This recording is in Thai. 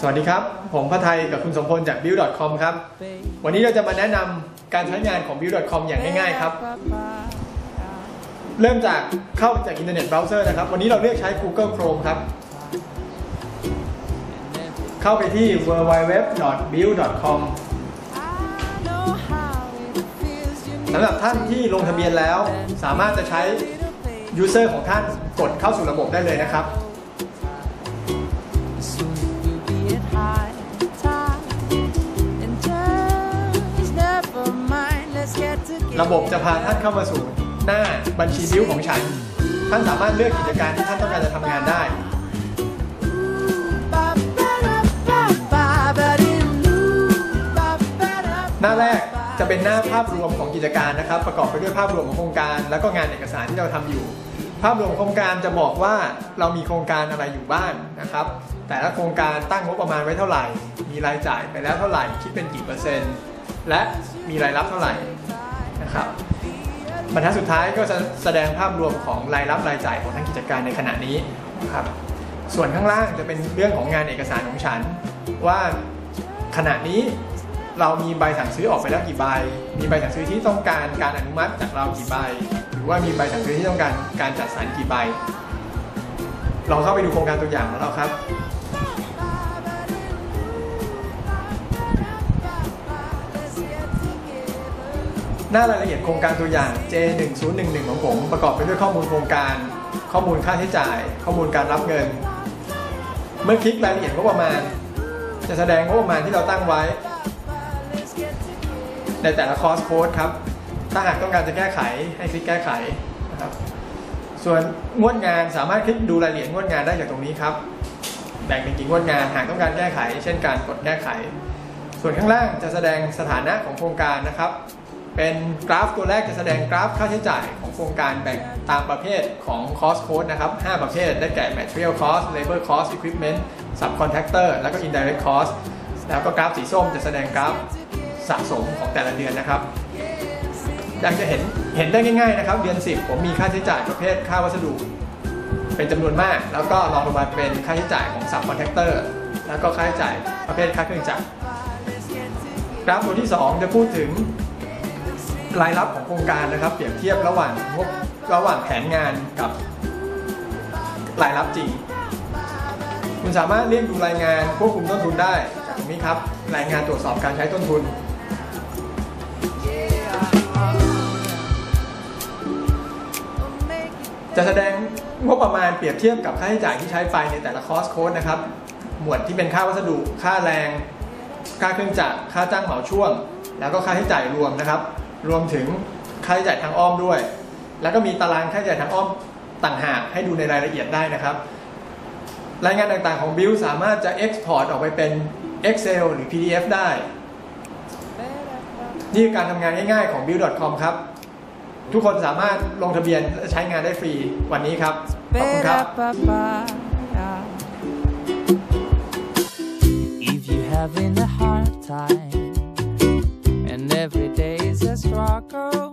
สวัสดีครับ ผมพระไทยกับคุณสมพลจาก build.com ครับ วันนี้เราจะมาแนะนำการใช้งานของ build.com อย่างง่ายๆครับ เริ่มจากเข้าจากอินเทอร์เน็ตเบราว์เซอร์นะครับ วันนี้เราเลือกใช้ Google Chrome ครับ เข้าไปที่ www.build.com สำหรับท่านที่ลงทะเบียนแล้ว สามารถจะใช้ user ของท่านกดเข้าสู่ระบบได้เลยนะครับ ระบบจะพาท่านเข้ามาสู่หน้าบัญชีบิลของฉัน ท่านสามารถเลือกกิจการที่ท่านต้องการจะทำงานได้หน้าแรกจะเป็นหน้าภาพรวมของกิจการนะครับ ประกอบไปด้วยภาพรวมของโครงการ แล้วก็งานเอกสารที่เราทำอยู่ ภาพรวมโครงการจะบอกว่าเรามีโครงการอะไรอยู่บ้างนะครับ แต่ละโครงการตั้งงบประมาณไว้เท่าไหร่ มีรายจ่ายไปแล้วเท่าไหร่คิดเป็นกี่เปอร์เซ็นต์ และมีรายรับเท่าไหร่นะครับบรรทัดสุดท้ายก็จะแสดงภาพรวมของรายรับรายจ่ายของทั้งกิจการในขณะนี้นะครับส่วนข้างล่างจะเป็นเรื่องของงานเอกสารของฉัน ว่าขณะนี้เรามีใบสั่งซื้อออกไปแล้วกี่ใบ มีใบสั่งซื้อที่ต้องการการอนุมัติจากเรากี่ใบ หรือว่ามีใบสั่งซื้อที่ต้องการการจัดสรรกี่ใบ ลองเข้าไปดูโครงการตัวอย่างของเราครับ น้ารายละเอียดโครงการตัวอย่าง J1011 ของผม ประกอบไปด้วยข้อมูลโครงการ ข้อมูลค่าใช้จ่าย ข้อมูลการรับเงิน เมื่อคลิกรายละเอียดงบประมาณ จะแสดงงบประมาณที่เราตั้งไว้ ในแต่ละคอร์สโค้ดครับ ถ้าหากต้องการจะแก้ไขให้คลิกแก้ไขนะครับ ส่วนงวดงานสามารถคลิกดูรายละเอียดงวดงานได้จากตรงนี้ครับ แบ่งเป็นกี่งวดงานหากต้องการแก้ไข เช่นการกดแก้ไข ส่วนข้างล่างจะแสดงสถานะของโครงการนะครับ เป็นกราฟตัวแรกจะแสดงกราฟค่าใช้จ่ายของโครงการแบ่งตามประเภทของ cost code นะครับ 5 ประเภท ได้แก่ material cost labor cost equipment subcontractor แล้วก็ indirect cost แล้วก็กราฟสีส้มจะแสดงกราฟสะสมของแต่ละเดือนนะครับอยากจะเห็นเห็นได้ง่ายๆนะครับ เดือน 10 ผมมีค่าใช้จ่ายประเภทค่าวัสดุ เป็นจำนวนมาก แล้วก็รองลงมาเป็นค่าใช้จ่ายของ subcontractor แล้วก็ค่าใช้จ่ายประเภทค่าเครื่องจักรกราฟตัวที่ 2 จะพูดถึง รายรับของโครงการนะครับ เปรียบเทียบระหว่างงบระหว่างแผนงานกับรายรับจริง คุณสามารถเรียกดูรายงานควบคุมต้นทุนได้จากตรงนี้ครับรายงานตรวจสอบการใช้ต้นทุนจะแสดงงบประมาณเปรียบเทียบกับค่าใช้จ่ายที่ใช้ไปในแต่ละคอร์สโค้ดนะครับ หมวดที่เป็นค่าวัสดุ ค่าแรง ค่าเครื่องจักร ค่าจ้างเหมาช่วง แล้วก็ค่าใช้จ่ายรวมนะครับ รวมถึงค่าใช้จ่ายทางอ้อมด้วย แล้วก็มีตารางค่าใช้จ่ายทางอ้อมต่างหากให้ดูในรายละเอียดได้นะครับ รายงานต่างๆของ Bill สามารถจะ Export ออกไปเป็น Excel หรือ PDF ได้ นี่คือการทำงานง่ายๆของ Bill.com ครับ ทุกคนสามารถลงทะเบียนใช้งานได้ฟรีวันนี้ครับ ขอบคุณครับ If you're having a hard time and every day this rocker